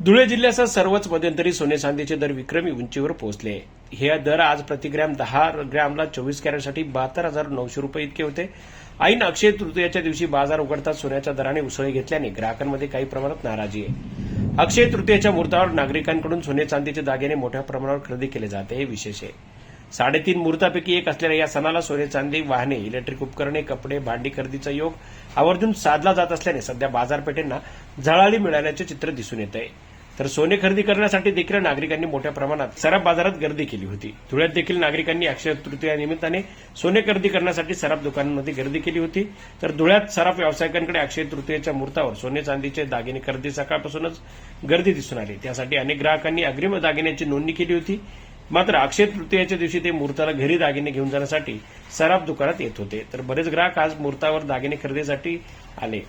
धुळे जिल्ह्यासह सर्वच मध्यंतरी सोने चांदीचे दर विक्रमी उंचीवर पोहोचले. हे दर आज प्रतिग्रॅम दहा ग्रॅमला चोवीस कॅरेटसाठी बहात्तर हजार नऊशे रुपये इतके होते. ऐन अक्षय तृतीयाच्या दिवशी बाजार उघडताच सोन्याच्या दराने उसळी घेतल्याने ग्राहकांमध्ये काही प्रमाणात नाराजी आहे. अक्षय तृतीयेच्या मुहूर्तावर नागरिकांकडून सोने चांदीचे दागिने मोठ्या प्रमाणावर खरेदी केले जाते हे विशेष आहे. साडेतीन मुहूर्तापैकी एक असलेल्या या सणाला सोने चांदी वाहने इलेक्ट्रिक उपकरणे कपडे भांडी खरेदीचा योग आवर्जून साधला जात असल्याने सध्या बाजारपेठेंना झळाळी मिळाल्याचे चित्र दिसून येत आहे तर सोने खरेदी करण्यासाठी देखील नागरिकांनी मोठ्या प्रमाणात सराफ बाजारात गर्दी केली होती. धुळ्यात देखील नागरिकांनी अक्षय तृतीया निमित्ताने सोने खरेदी करण्यासाठी सराफ दुकानांमध्ये गर्दी केली होती. तर धुळ्यात सराफ व्यावसायिकांकडे अक्षय तृतीयेच्या मुहूर्तावर सोने चांदीचे दागिने खरेदी सकाळपासूनच गर्दी दिसून आली. त्यासाठी अनेक ग्राहकांनी अग्रिम दागिन्यांची नोंदणी केली होती. मात्र अक्षय तृतीयेच्या दिवशी ते मुहूर्ताला घरी दागिने घेऊन जाण्यासाठी सराफ दुकानात येत होते. तर बरेच ग्राहक आज मुहूर्तावर दागिने खरेदीसाठी आले.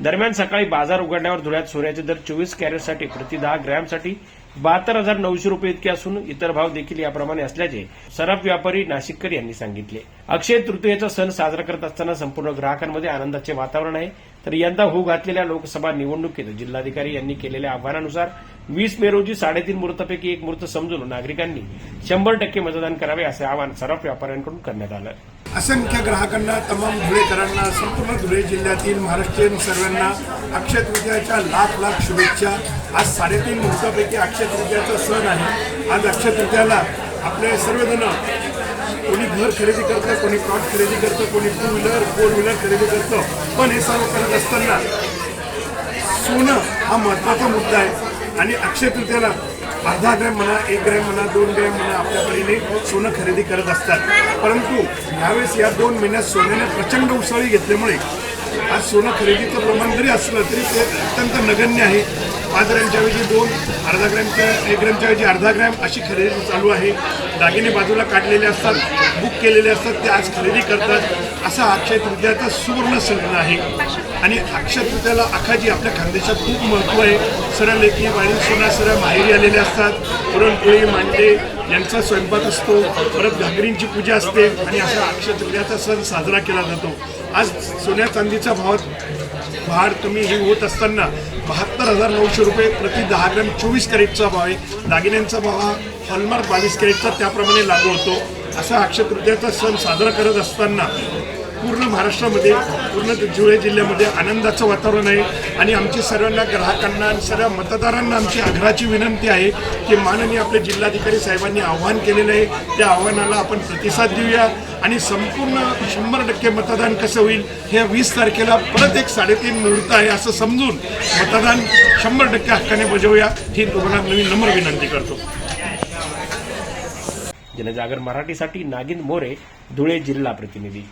दरम्यान सकाळी बाजार उघडण्यावर धुळ्यात सोन्याचे दर चोवीस कॅरेटसाठी प्रति दहा ग्रॅमसाठी बहात्तर हजार नऊशे रुपये इतके असून इतर भाव देखील याप्रमाणे असल्याचे सराफ व्यापारी नाशिककर यांनी सांगितले. अक्षय तृतीयेचा सण साजरा करत असताना संपूर्ण ग्राहकांमध्ये आनंदाचे वातावरण आहे. तर यंदा होऊ घातलेल्या लोकसभा निवडणुकीत जिल्हाधिकारी यांनी केलेल्या आव्हानानुसार वीस मे रोजी साडेतीन मुहूर्तापैकी एक मुहूर्त समजून नागरिकांनी शंभर टक्के मतदान करावे असे आवाहन सराफ व्यापाऱ्यांकडून करण्यात आलं. असंख्य ग्राहकांना तमाम धुळेकरांना संपूर्ण धुळे जिल्ह्यातील महाराष्ट्रीयन सर्वांना अक्षय तृतीयाच्या लाख लाख शुभेच्छा. आज साडेतीन मुहूर्तापैकी अक्षय तृतीयाचा सण आहे. आज अक्षय तृतीयाला आपले सर्वजण कोणी घर खरेदी करतं कोणी प्लॉट खरेदी करतं कोणी टू व्हीलर फोर व्हीलर खरेदी करतं. पण हे सर्व करत असताना सोनं हा महत्त्वाचा मुद्दा आहे. आणि अक्षय तृतीयाला अर्धा ग्रॅम म्हणा एक ग्रॅम म्हणा दोन ग्रॅम म्हणा आपल्या परीने सोनं खरेदी करत असतात. परंतु यावेळेस या दोन महिन्यात सोन्याने प्रचंड उसळी घेतल्यामुळे आज सोनं खरेदीचं प्रमाण जरी असलं तरी ते अत्यंत नगण्य आहे. पाच ग्रॅमच्या ऐवजी दोन अर्धा ग्रॅमच्या एक ग्रॅमच्या ऐवजी अर्धा ग्रॅम अशी खरेदी चालू आहे. दागिने बाजूला काढलेले असतात बुक केलेले असतात ते आज खरेदी करतात. असा अक्षय तृतीयाचा सुवर्ण सण आहे. आणि अक्षय तृतीयाला अखाजी आपल्या खानदेशात खूप महत्त्व आहे. सरळ लेखी वाणी सोना सरळ माहेरी आलेले असतात. पुरणपोळी मांडे यांचा स्वयंपाक असतो. परत घागरींची पूजा असते. आणि असा अक्षय तृतीयाचा सण साजरा केला जातो. आज सोन्या चांदीचा भाव भार कमी ही होत असताना बहात्तर हजार नऊशे रुपये प्रति दहा ग्रॅम चोवीस कॅरेटचा भाव आहे. दागिन्यांचा भाव हा हॉलमार्क बावीस कॅरेटचा त्याप्रमाणे लागू होतो. असा अक्षय तृतीयाचा सण साजरा करत असताना पूर्ण महाराष्ट्रामध्ये पूर्ण धुळे जिल्ह्यामध्ये आनंदाचं वातावरण आहे. आणि आमची सर्वांना ग्राहकांना सर्व मतदारांना आमची आग्रहाची विनंती आहे की माननीय आपले जिल्हाधिकारी साहेबांनी आव्हान केलेलं आहे. त्या आव्हानाला आपण प्रतिसाद देऊया आणि संपूर्ण शंभर टक्के मतदान कसं होईल हे वीस तारखेला परत एक साडेतीन मुहूर्त आहे असं समजून मतदान शंभर टक्के हक्काने बजावूया. ही तुम्हाला नवीन नम्र विनंती करतो. जनजागर मराठीसाठी नागिन मोरे धुळे जिल्हा प्रतिनिधी.